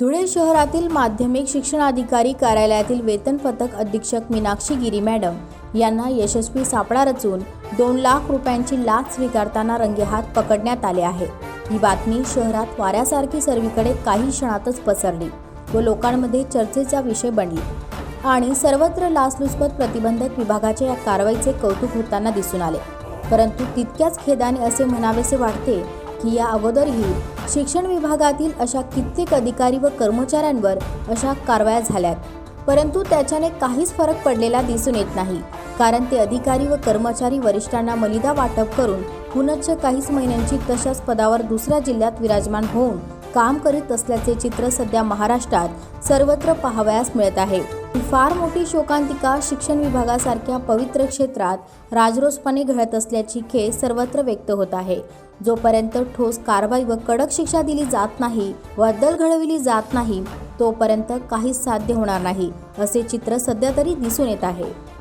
धुळे शहरातील माध्यमिक शिक्षणाधिकारी कार्यालयातील वेतन पथक अधीक्षक मीनाक्षी गिरी मॅडम यांना यशस्वी सापळा रचून दोन लाख रुपयांची लाच स्वीकारताना रंगेहात पकडण्यात आले आहे. ही बातमी शहरात वाऱ्यासारखी सर्वीकडे काही क्षणातच पसरली व लोकांमध्ये चर्चेचा विषय बनली आणि सर्वत्र लाचलुचपत प्रतिबंधक विभागाच्या या कारवाईचे कौतुक होताना दिसून आले. परंतु तितक्याच खेदाने असे म्हणावेसे वाटते की या अगोदरही शिक्षण विभागातील अशा कित्येक अधिकारी व कर्मचाऱ्यांवर अशा कारवाया झाल्यात. परंतु त्याच्याने काहीच फरक पडलेला दिसून येत नाही. कारण ते अधिकारी व कर्मचारी वरिष्ठांना मलिदा वाटप करून पुनच्च काहीच महिन्यांची तशाच पदावर दुसऱ्या जिल्ह्यात विराजमान होऊन काम करीत असल्याचे चित्र सध्या महाराष्ट्रात सर्वत्र पाहावयास मिळत आहे. फार मोठी शोकांतिका शिक्षण विभागासारख्या पवित्र क्षेत्रात राजरोसपणे घडत असल्याची खेद सर्वत्र व्यक्त होत आहे. जोपर्यंत ठोस कारवाई व कडक शिक्षा दिली जात नाही व घडविली जात नाही तोपर्यंत काहीच साध्य होणार नाही असे चित्र सध्या तरी दिसून येत आहे.